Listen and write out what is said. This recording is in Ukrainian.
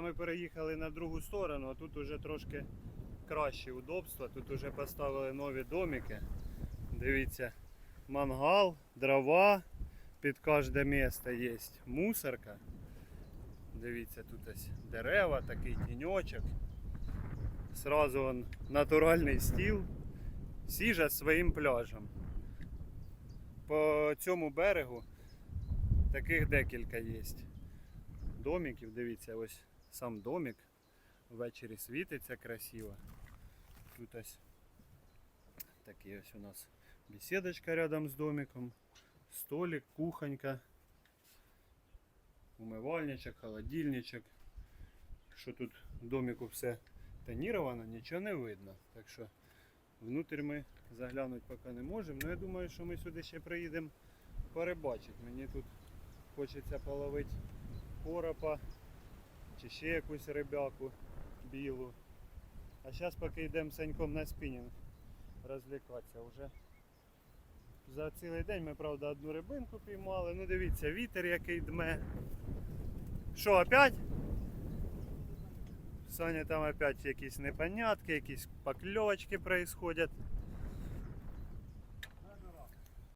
Ми переїхали на другу сторону, а тут уже трошки кращі удобства. Тут уже поставили нові домики. Дивіться, мангал, дрова, під кожне місце є мусорка. Дивіться, тут ось дерева, такий тіньочок. Сразу он натуральний стіл. Сіжа своїм пляжем. По цьому берегу таких декілька є. Домиків, дивіться, ось сам домик. Ввечері світиться красиво. Тут ось такий ось у нас беседочка рядом з домиком. Столик, кухонька. Умивальничок, холодильничок. Що тут в домику все тоніровано, нічого не видно. Так що внутрь ми заглянути поки не можемо. Ну я думаю, що ми сюди ще приїдемо порибачити. Мені тут хочеться половити коропа чи ще якусь рибяку білу. А зараз поки йдемо Саньком на спінінг розвлікатися вже. За цілий день ми, правда, одну рибинку піймали. Ну дивіться, вітер який дме. Що, опять? Саня там опять якісь непонятки, якісь покльовочки происходять.